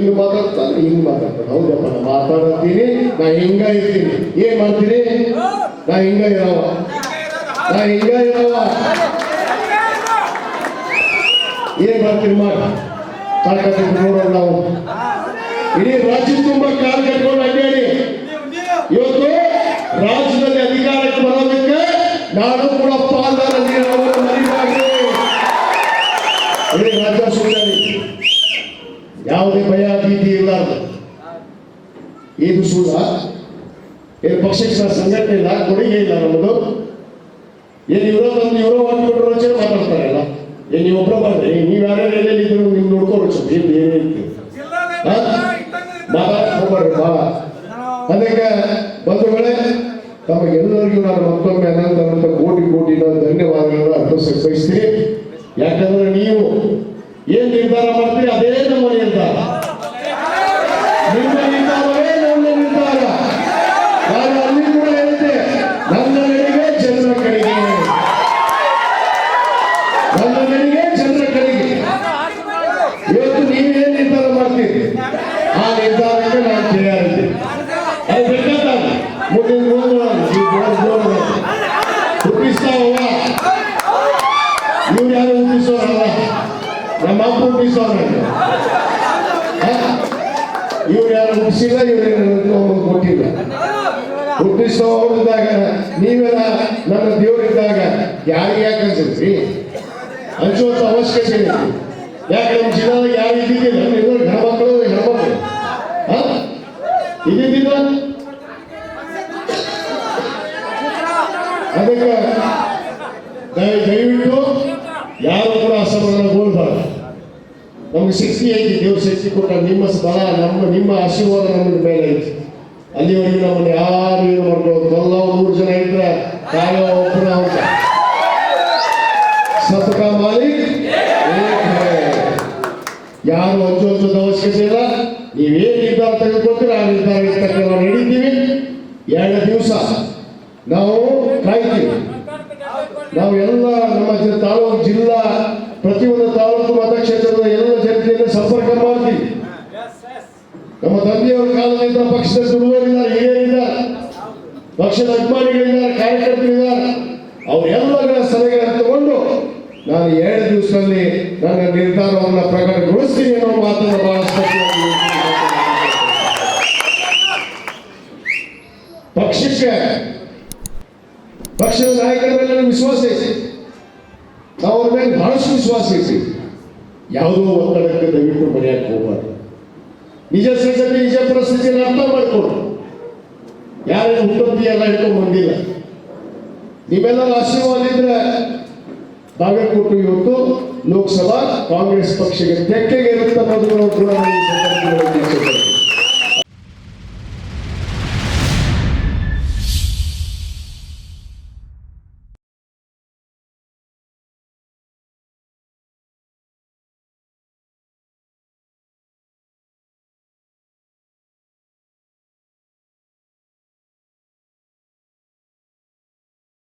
ಹಿಂಗ್ ಮಾತಾಡ್ತಾನೆ ಹಿಂಗ್ ಮಾತಾಡ್ತಾನೆ. ಹೌದಪ್ಪ ನಾ ಮಾತಾಡತ್ತೀನಿ, ನಾ ಹಿಂಗ ಇರ್ತೀನಿ. ಏನ್ ಮಾಡ್ತೀನಿ ನಾ ಹಿಂಗ ಇರವ. ನಾ ಹಿಂಗ ಇರವ. ಏನ್ ಮಾಡ್ತೀನಿ ಮಾಡ? ನೋಡೋಣ ನಾವು. ಇಡೀ ರಾಜ್ಯ ತುಂಬ ಕಾಲ್ ಭೀತಿ ಇರಲಾರ್ದು. ಇದು ಸುಳ್ಳ. ಏನು ಪಕ್ಷಕ್ಕೆ ಸಂಘಟನೆ ಇಲ್ಲ, ಕೊಡುಗೆ ಇಲ್ಲ ನಮ್ಮದು ಏನು ಇವರೋ ಬಂದು ಇವರೋ ಹೊಂದ್ಬಿಟ್ರು ರಚನೆ ಮಾತಾಡ್ತಾರಲ್ಲ ಏನು ನೀವು ಒಬ್ಬರ ಬಂದ್ರೆ ನೀವು ಯಾರ್ಯಾರು ಎಲ್ಲೆಲ್ಲಿ ಇದ್ರು ನೀವು ನೋಡ್ಕೊಂಡು ಸ್ವಲ್ಪ ಏನು ಏನಿತ್ತು ಭಾಳ ಅದಕ್ಕೆ ಬಂಧುಗಳೇ ತಮಗೆಲ್ಲರಿಗೂ ನಾನು ಮತ್ತೊಮ್ಮೆ ಅನಂತ ಕೋಟಿ ಕೋಟಿ ಧನ್ಯವಾದಗಳನ್ನು ಅರ್ಪಿಸಕ್ಕೆ ಬಯಸ್ತೀನಿ. ಯಾಕಂದ್ರೆ ನೀವು ಏನ್ ನಿರ್ಧಾರ ಮಾಡ್ತೀರಿ, ಅದೇ ನಮ್ಮ ನಿರ್ಧಾರ ನಿಮ್ಮ ನಿರ್ಧಾರವೇ ನನ್ನ ನಿರ್ಧಾರ ನಾನು ಅಲ್ಲಿ ಕೂಡ ಹೇಳಿದ್ದೆ ನನ್ನ ನಡೆಗೆ ಜನರ ಕಡೆಗೆ ನನ್ನ ನಡೆಗೆ ಜನರ ಕಡೆಗೆ ಇವತ್ತು ನೀವೇನ್ ನಿರ್ಧಾರ ಮಾಡ್ತೀರಿ ಆ ನಿರ್ಧಾರಕ್ಕೆ ನಾನು ತಯಾರಿದ್ದೆ ಅದು ಹುಟ್ಟಿಸ್ತಾವಲ್ಲ ಇವ್ರು ಯಾರು ಹುಟ್ಟಿಸೋರಲ್ಲ ನಮ್ಮ ಅಪ್ಪ ಹುಟ್ಟಿಸೋರ ಇವ್ರು ಯಾರು ಕೊಟ್ಟಿಲ್ಲ ನೀವೆಲ್ಲ ನನ್ನ ದೇವರಿದ್ದಾಗ ಯಾರಿಗೆ ಯಾಕೆ ಹಂಚುವಂತ ಅವಶ್ಯಕತೆ ಇದೆ ಯಾಕೆ ನಮ್ಮ ಜಿಲ್ಲಾದಾಗ ಯಾರು ಇದ್ದಿದ್ದಿಲ್ಲ ನೀವು ಹೆಣ್ಮಕ್ಳು ಅದಕ್ಕೆ ದಯ- ದಯವಿಟ್ಟು ಯಾರು ಕೂಡ ಅಸಮಾಧಾನಗೊಳ್ಬಾರ್ದು ನಮ್ಗೆ ಶಕ್ತಿ ಐತಿ, ದೇವ್ರ ಶಕ್ತಿ ಕೊಟ್ಟ ನಿಮ್ಮ ಸ್ಥಳ, ನಮ್ಮ ನಿಮ್ಮ ಆಶೀರ್ವಾದ ನಮ್ಮ ಮೇಲೆ ಐತಿ. ಅಲ್ಲಿವರೆಗೆ ನಮ್ಮನ್ನು ಯಾರು ಏನು ನೂರು ಜನ ಇದ್ರೆ ಕಾಲ ಒಬ್ಬನ ಅಂತ. ಸತಕ ಮಾಡಿ. ಯಾರು ಹೈ. ಯಾರು ಹಂಚುವಂಥದ್ದು ಅವಶ್ಯಕತೆ ಇಲ್ಲ. ನೀವೇನು ನಿರ್ಧಾರ ತೆಗೆದುಕೊಳ್ತೀರ ಆ ನಿರ್ಧಾರ ನಾವು ನಡೀತೀವಿ ಎರಡು ದಿವಸ ನಾವು ಕಾಯ್ತೀವಿ ನಾವು ಎಲ್ಲ ನಮ್ಮ ತಾಲೂಕು ಜಿಲ್ಲಾ, ಪ್ರತಿಯೊಂದು ತಾಲೂಕು ಮತಕ್ಷೇತ್ರದ ಎಲ್ಲ ಜನತೆಯನ್ನು ಸಂಪರ್ಕ ಮಾಡ್ತೀವಿ ನಮ್ಮ ತಂದೆಯವರ ಕಾಲದಿಂದ ಪಕ್ಷದ ಗುರುವರಿಂದ ಹಿರಿಯರಿದ್ದಾರೆ ಪಕ್ಷದ ಅಭಿಮಾನಿಗಳಿದ್ದಾರೆ ಕಾರ್ಯಕರ್ತರಿದ್ದಾರೆ ಅವರೆಲ್ಲರ ಸಲಹೆಗಳನ್ನು ತಗೊಂಡು ನಾನು ಎರಡು ದಿವಸದಲ್ಲಿ ನನ್ನ ನಿರ್ಧಾರವನ್ನು ಪ್ರಕಟಗೊಳಿಸ್ತೀನಿ ಅನ್ನೋ ಮಾತನ್ನು ಬಹಳ ಪಕ್ಷಕ್ಕೆ ಪಕ್ಷದ ನಾಯಕರ ಮೇಲೆ ನನಗೆ ವಿಶ್ವಾಸ ಐತಿ? ನಾವು ಅವ್ರ ಮೇಲೆ ಬಹಳಷ್ಟು ವಿಶ್ವಾಸ ಐತಿ. ಯಾವುದೋ ಒತ್ತಡಕ್ಕೆ ದಯವಿಟ್ಟು ಮರೆಯಕ್ಕೆ ಹೋಗಬಾರ್ದು. ನಿಜ ಸಂಗತಿ ನಿಜ ಪರಿಸ್ಥಿತಿಯನ್ನು ಅರ್ಥ ಮಾಡಿಕೊಂಡು. ಯಾರೇನು ಹುಟ್ಟಂತಿ ಎಲ್ಲ ಇಟ್ಕೊಂಡು ಬಂದಿಲ್ಲ. ನೀವೆಲ್ಲರ ಆಶೀರ್ವಾದ ಇದ್ರೆ ಬಾಗಲಕೋಟೆ ಇವತ್ತು ಲೋಕಸಭಾ ಕಾಂಗ್ರೆಸ್ ಪಕ್ಷಕ್ಕೆ ತೆಕ್ಕೆಗೆ ಇರುತ್ತೆ ಅನ್ನೋದನ್ನು ಕೂಡ